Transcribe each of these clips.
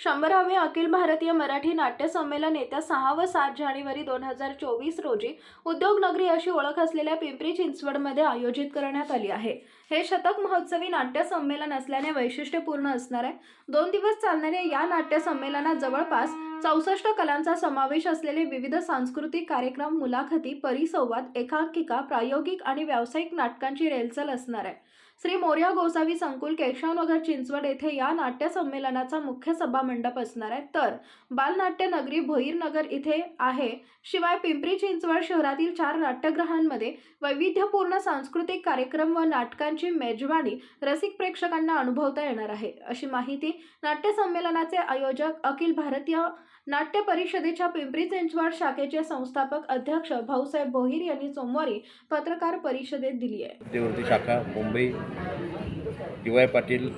शंभरावे अखिल भारतीय मराठी नाट्य संमेलन येत्या सहा व सात जानेवारी दोन हजार चोवीस रोजी उद्योगनगरी अशी ओळख असलेल्या पिंपरी चिंचवडमध्ये आयोजित करण्यात आली आहे. हे शतक महोत्सवी नाट्य संमेलन असल्याने वैशिष्ट्यपूर्ण असणार आहे. दोन दिवस चालणाऱ्या या नाट्य संमेलनात जवळपास चौसष्ट कलांचा समावेश असलेले विविध सांस्कृतिक कार्यक्रम मुलाखती परिसंवाद एकांकिका प्रायोगिक आणि व्यावसायिक नाटकांची रेलचल असणार आहे. श्री मोर्या गोसावी संकुल केशवनगर चिंचवड येथे या नाट्य संमेलनाचा मुख्य सभा मंडप असणार आहे. तर बालनाट्य नगरी भोईरनगर इथे आहे. शिवाय पिंपरी चिंचवड शहरातील चार नाट्यगृहांमध्ये वैविध्यपूर्ण सांस्कृतिक कार्यक्रम व नाटकांची मेजवानी रसिक प्रेक्षकांना अनुभवता येणार आहे. अशी माहिती नाट्य संमेलनाचे आयोजक अखिल भारतीय नाट्य परिषदेच्या पिंपरी चिंचवड शाखेचे संस्थापक अध्यक्ष भाऊसाहेब भोईर यांनी सोमवारी पत्रकार परिषदेत दिली आहे. मध्यवर्ती शाखा Mumbai D Y Patil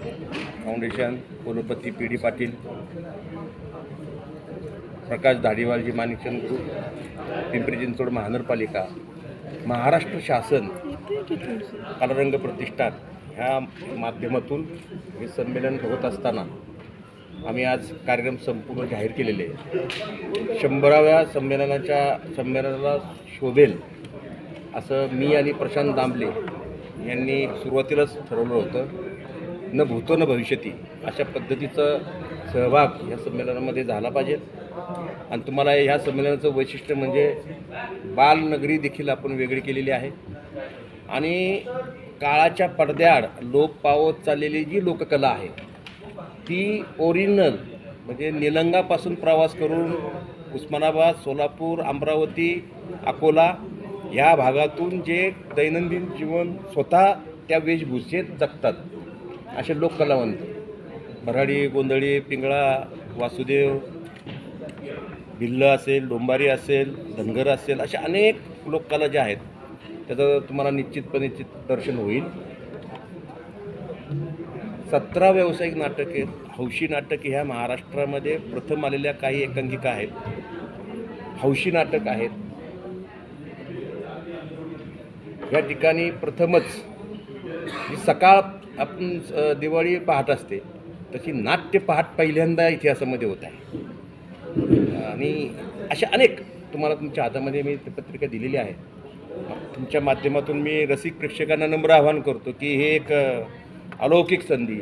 foundation कुलपती पी डी पाटील प्रकाश धाडीवालजी माणिकचंद ग्रुप पिंपरी चिंचवड महानगरपालिका महाराष्ट्र शासन कलारंग प्रतिष्ठान ह्या माध्यमातून हे संमेलन होत असताना आम्ही आज कार्यक्रम संपूर्ण जाहीर केलेले आहे. शंभराव्या संमेलनाच्या संमेलनाला शोभेल असं मी आणि प्रशांत दामले यांनी सुरुवातीलाच ठरवलं होतं. न भूतो न भविष्यती अशा पद्धतीचं सहभाग या संमेलनामध्ये झाला पाहिजे. आणि तुम्हाला ह्या संमेलनाचं वैशिष्ट्य म्हणजे बालनगरी देखील आपण वेगळी केलेली आहे. आणि काळाच्या पडद्याआड लोप पावत चाललेली जी लोककला आहे ती ओरिजिनल म्हणजे निलंगापासून प्रवास करून उस्मानाबाद सोलापूर अमरावती अकोला या भागातून जे दैनंदिन जीवन स्वतः त्या वेशभूषेत जगतात. असे लोक कलावंत भराडी गोंधळी पिंगळा वासुदेव भिल्ल असेल डोंबारी असेल धनगर असेल अशा अनेक लोककला ज्या आहेत त्याचं तुम्हाला निश्चितपणे दर्शन होईल. सतरा व्यावसायिक नाटके हौशी नाटके ह्या महाराष्ट्रामध्ये प्रथम आलेल्या काही एकांकिका आहेत. हौशी नाटक आहेत. या ठिकाणी प्रथमच सकाळ आपण दिवाळी पहाट असते तशी नाट्य पहाट पहिल्यांदा इतिहासामध्ये होत आहे. आणि अशा अनेक तुम्हाला तुमच्या हातामध्ये मी ती पत्रिका दिलेली आहे तुमच्या माध्यमातून मी रसिक प्रेक्षकांना नम्र आवाहन करतो की हे एक अलौकिक संधी.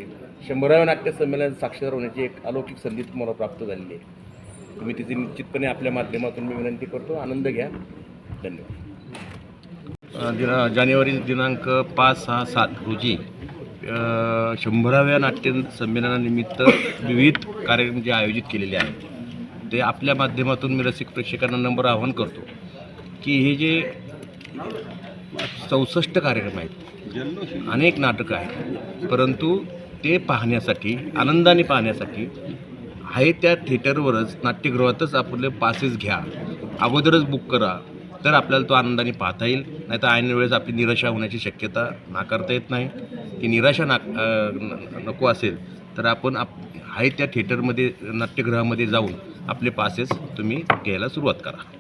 शंभराव्या नाट्यसंमेलन साक्षीदार साक्षर होण्याची एक अलौकिक संधी तुम्हाला प्राप्त झालेली आहे. तुम्ही तिची निश्चितपणे आपल्या माध्यमातून मी विनंती करतो. आनंद घ्या. धन्यवाद. दिना जानेवारी दिनांक पाच सहा सात रोजी शंभराव्या नाट्य संमेलनानिमित्त विविध कार्यक्रम जे आयोजित केलेले आहेत ते आपल्या माध्यमातून मी रसिक प्रेक्षकांना नंबर आवाहन करतो की हे जे चौसष्ट कार्यक्रम आहेत. अनेक नाटकं आहेत. परंतु ते पाहण्यासाठी आनंदाने पाहण्यासाठी आहे त्या थिएटरवरच नाट्यगृहातच आपले पासेस घ्या. अगोदरच बुक करा. तर आपल्याला तो आनंदाने पाहता येईल. नाही तर ऐन वेळेस आपली निराशा होण्याची शक्यता नाकारता येत नाही. ती निराशा नाक न- नको असेल तर आपण आप आहे त्या थिएटरमध्ये नाट्यगृहामध्ये जाऊन आपले पासेस तुम्ही घ्यायला सुरुवात करा.